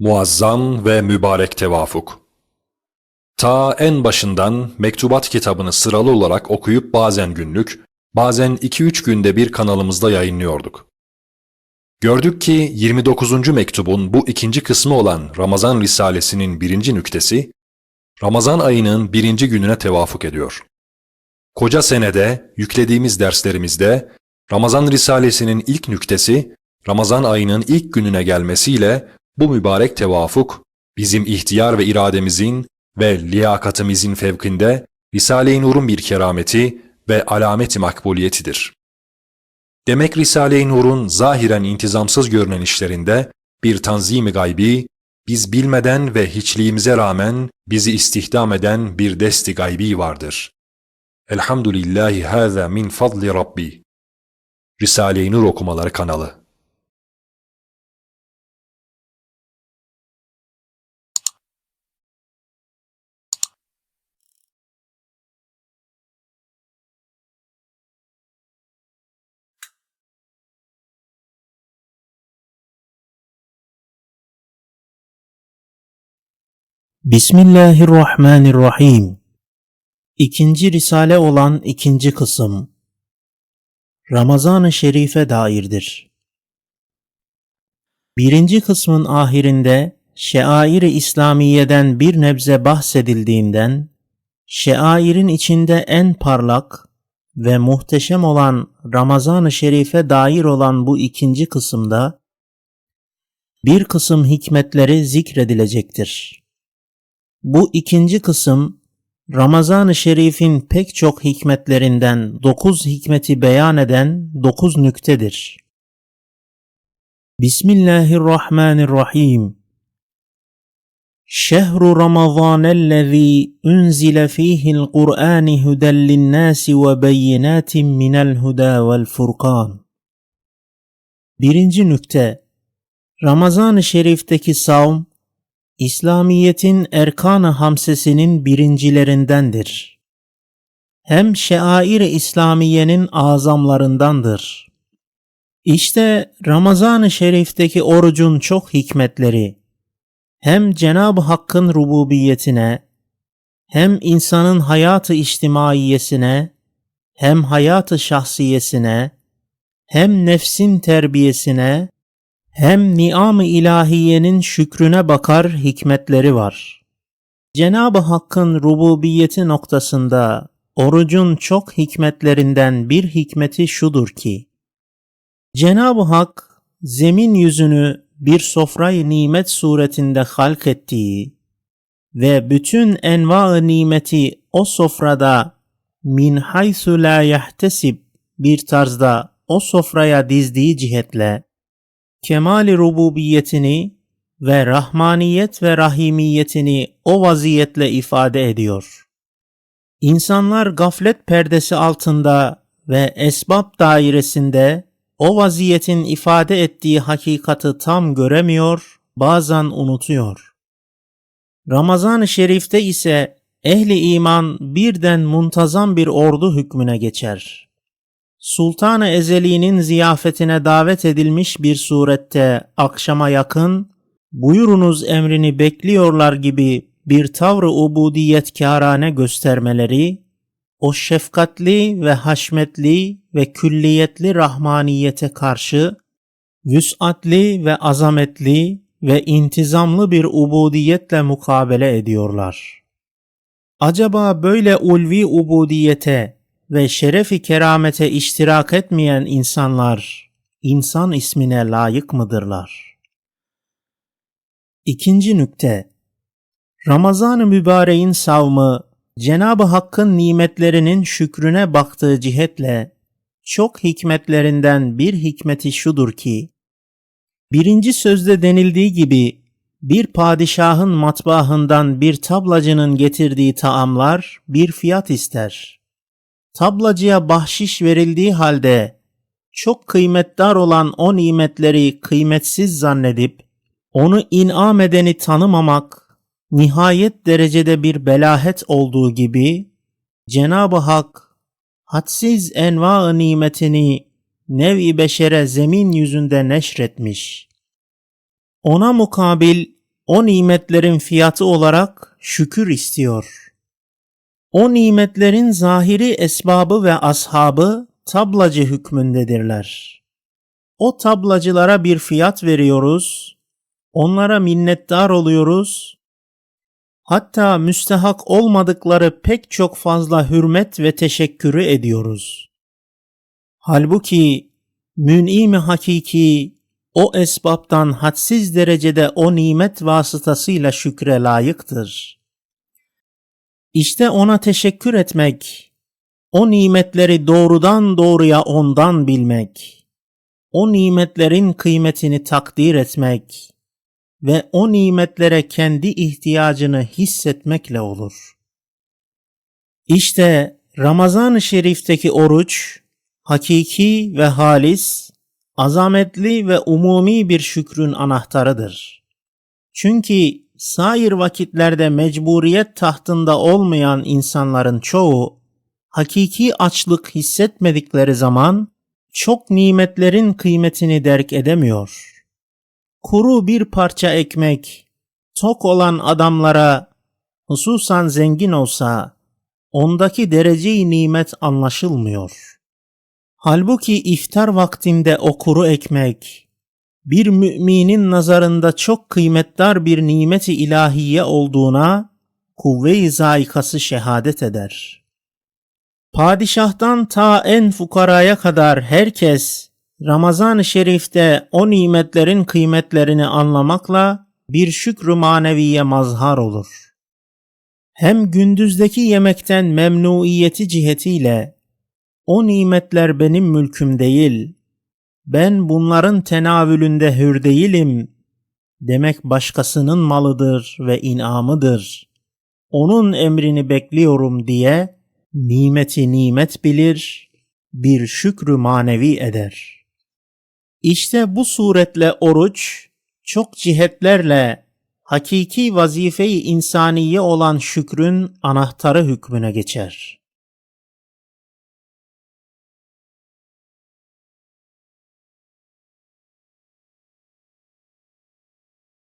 Muazzam ve mübarek tevafuk. Ta en başından mektubat kitabını sıralı olarak okuyup bazen günlük, bazen 2-3 günde bir kanalımızda yayınlıyorduk. Gördük ki 29. mektubun bu ikinci kısmı olan Ramazan Risalesi'nin birinci nüktesi, Ramazan ayının birinci gününe tevafuk ediyor. Koca senede yüklediğimiz derslerimizde Ramazan Risalesi'nin ilk nüktesi Ramazan ayının ilk gününe gelmesiyle bu mübarek tevafuk bizim ihtiyar ve irademizin ve liyakatimizin fevkinde Risale-i Nur'un bir kerameti ve alameti makbuliyetidir. Demek Risale-i Nur'un zahiren intizamsız görünen işlerinde bir tanzimi gaybi, biz bilmeden ve hiçliğimize rağmen bizi istihdam eden bir desti gaybi vardır. Elhamdülillahi hâzâ min fadli Rabbi. Risale-i Nur okumaları kanalı. Bismillahirrahmanirrahim. İkinci risale olan ikinci kısım Ramazan-ı Şerif'e dairdir. Birinci kısmın ahirinde şeair-i İslamiye'den bir nebze bahsedildiğinden, şeairin içinde en parlak ve muhteşem olan Ramazan-ı Şerif'e dair olan bu ikinci kısımda bir kısım hikmetleri zikredilecektir. Bu ikinci kısım Ramazan-ı Şerif'in pek çok hikmetlerinden dokuz hikmeti beyan eden dokuz nüktedir. Bismillahirrahmanirrahim. Şehru Ramazanellezî unzile fîhil Kur'ân huden linnâsi ve beyinâtin minel huda vel furkan. Birinci nükte Ramazan-ı Şerif'teki savm İslamiyetin erkan-ı hamsesinin birincilerindendir. Hem şeair-i İslamiyenin azamlarındandır. İşte Ramazan-ı Şerif'teki orucun çok hikmetleri hem Cenab-ı Hakk'ın rububiyetine hem insanın hayatı içtimaiyesine hem hayatı şahsiyesine hem nefsin terbiyesine hem niam-ı ilahiyenin şükrüne bakar hikmetleri var. Cenab-ı Hakk'ın rububiyeti noktasında orucun çok hikmetlerinden bir hikmeti şudur ki, Cenab-ı Hak zemin yüzünü bir sofrayı nimet suretinde halk ettiği ve bütün enva-ı nimeti o sofrada min haysu la yahtesib bir tarzda o sofraya dizdiği cihetle kemali rububiyetini ve rahmaniyet ve rahimiyetini o vaziyetle ifade ediyor. İnsanlar gaflet perdesi altında ve esbab dairesinde o vaziyetin ifade ettiği hakikati tam göremiyor, bazen unutuyor. Ramazan-ı Şerif'te ise ehli iman birden muntazam bir ordu hükmüne geçer. Sultan-ı Ezeli'nin ziyafetine davet edilmiş bir surette akşama yakın, buyurunuz emrini bekliyorlar gibi bir tavrı ubudiyetkârane göstermeleri, o şefkatli ve haşmetli ve külliyetli rahmaniyete karşı, vüs'atli ve azametli ve intizamlı bir ubudiyetle mukabele ediyorlar. Acaba böyle ulvi ubudiyete ve şerefi keramete iştirak etmeyen insanlar insan ismine layık mıdırlar? İkinci nükte Ramazan-ı Mübareğin savmı Cenab-ı Hakk'ın nimetlerinin şükrüne baktığı cihetle çok hikmetlerinden bir hikmeti şudur ki birinci sözde denildiği gibi bir padişahın matbaahından bir tablacının getirdiği taamlar bir fiyat ister tablacıya bahşiş verildiği halde çok kıymetdar olan o nimetleri kıymetsiz zannedip onu inam edeni tanımamak nihayet derecede bir belahet olduğu gibi Cenab-ı Hak hadsiz enva nimetini nevi beşere zemin yüzünde neşretmiş. Ona mukabil o nimetlerin fiyatı olarak şükür istiyor. O nimetlerin zahiri esbabı ve ashabı tablacı hükmündedirler. O tablacılara bir fiyat veriyoruz, onlara minnettar oluyoruz, hatta müstehak olmadıkları pek çok fazla hürmet ve teşekkürü ediyoruz. Halbuki mün'im hakiki o esbaptan hadsiz derecede o nimet vasıtasıyla şükre layıktır. İşte ona teşekkür etmek, o nimetleri doğrudan doğruya ondan bilmek, o nimetlerin kıymetini takdir etmek ve o nimetlere kendi ihtiyacını hissetmekle olur. İşte Ramazan-ı Şerif'teki oruç, hakiki ve halis, azametli ve umumi bir şükrün anahtarıdır. Çünkü sair vakitlerde mecburiyet tahtında olmayan insanların çoğu hakiki açlık hissetmedikleri zaman çok nimetlerin kıymetini derk edemiyor. Kuru bir parça ekmek tok olan adamlara hususan zengin olsa ondaki dereceyi nimet anlaşılmıyor. Halbuki iftar vaktinde o kuru ekmek, bir müminin nazarında çok kıymetdar bir nimeti ilahiye olduğuna kuvve-i zaikası şehadet eder. Padişahtan ta en fukaraya kadar herkes Ramazan-ı Şerif'te o nimetlerin kıymetlerini anlamakla bir şükrü maneviye mazhar olur. Hem gündüzdeki yemekten memnuiyeti cihetiyle o nimetler benim mülküm değil, ben bunların tenavülünde hür değilim demek başkasının malıdır ve inamıdır. Onun emrini bekliyorum diye nimeti nimet bilir, bir şükrü manevi eder. İşte bu suretle oruç çok cihetlerle hakiki vazifeyi insaniye olan şükrün anahtarı hükmüne geçer.